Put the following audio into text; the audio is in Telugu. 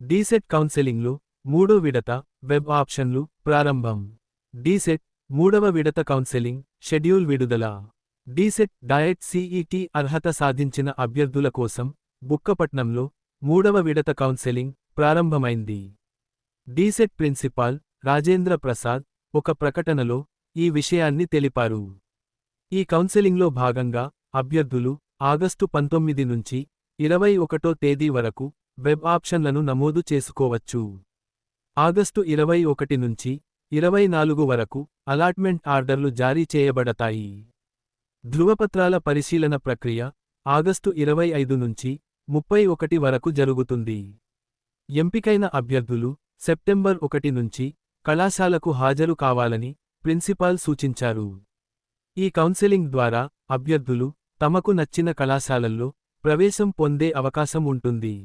డీసెట్ కౌన్సెలింగ్లో మూడో విడత వెబ్ ఆప్షన్లు ప్రారంభం. డీసెట్ మూడవ విడత కౌన్సెలింగ్ షెడ్యూల్ విడుదల. డీసెట్ డయట్ సిఈటి అర్హత సాధించిన అభ్యర్థుల కోసం బుక్కపట్నంలో మూడవ విడత కౌన్సెలింగ్ ప్రారంభమైంది. డీసెట్ ప్రిన్సిపాల్ రాజేంద్ర ప్రసాద్ ఒక ప్రకటనలో ఈ విషయాన్ని తెలిపారు. ఈ కౌన్సెలింగ్లో భాగంగా అభ్యర్థులు ఆగస్టు పంతొమ్మిది నుంచి ఇరవై ఒకటో తేదీ వరకు వెబ్ ఆప్షన్లను నమోదు చేసుకోవచ్చు. ఆగస్టు ఇరవై ఒకటి నుంచి ఇరవై నాలుగు వరకు అలాట్మెంట్ ఆర్డర్లు జారీ చేయబడతాయి. ధృవపత్రాల పరిశీలన ప్రక్రియ ఆగస్టు ఇరవై ఐదు నుంచి ముప్పై ఒకటి వరకు జరుగుతుంది. ఎంపికైన అభ్యర్థులు సెప్టెంబర్ ఒకటి నుంచి కళాశాలకు హాజరు కావాలని ప్రిన్సిపాల్ సూచించారు. ఈ కౌన్సెలింగ్ ద్వారా అభ్యర్థులు తమకు నచ్చిన కళాశాలల్లో ప్రవేశం పొందే అవకాశం ఉంటుంది.